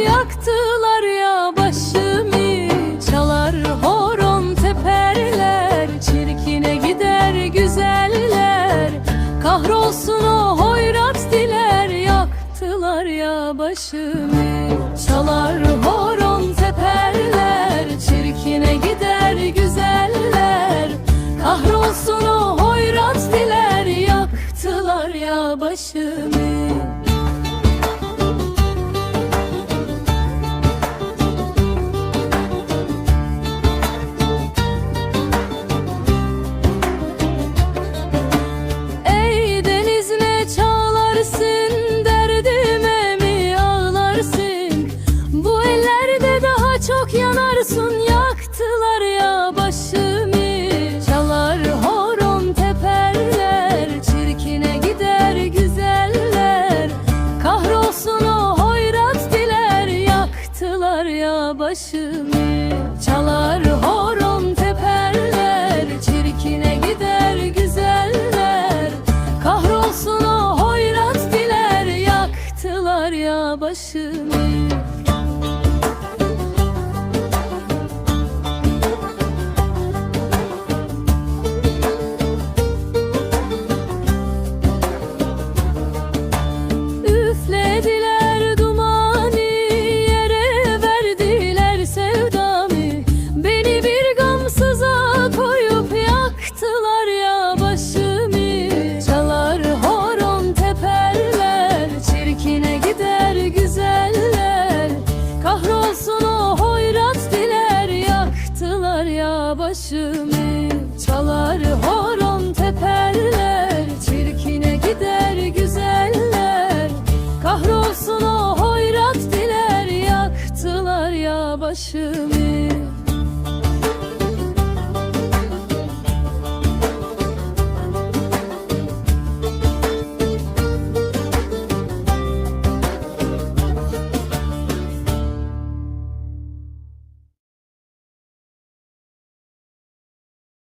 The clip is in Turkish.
yaktılar ya başımı. Çalar horon teperler Çirkine gider güzeller. Kahrolsun o hoyrat diler Yaktılar ya başımı. Çalar horon teperler Çirkine gider güzeller. Kahrolsun o hoyrat diler Yaktılar ya başımı ya başımı Çalar horon teperler çirkine gider güzeller. Kahrolsun o hoyrat diler yaktılar ya başımı başımı Çalar horon teperler çirkine gider güzeller. Kahrolsun o hoyrat diler yaktılar ya başımı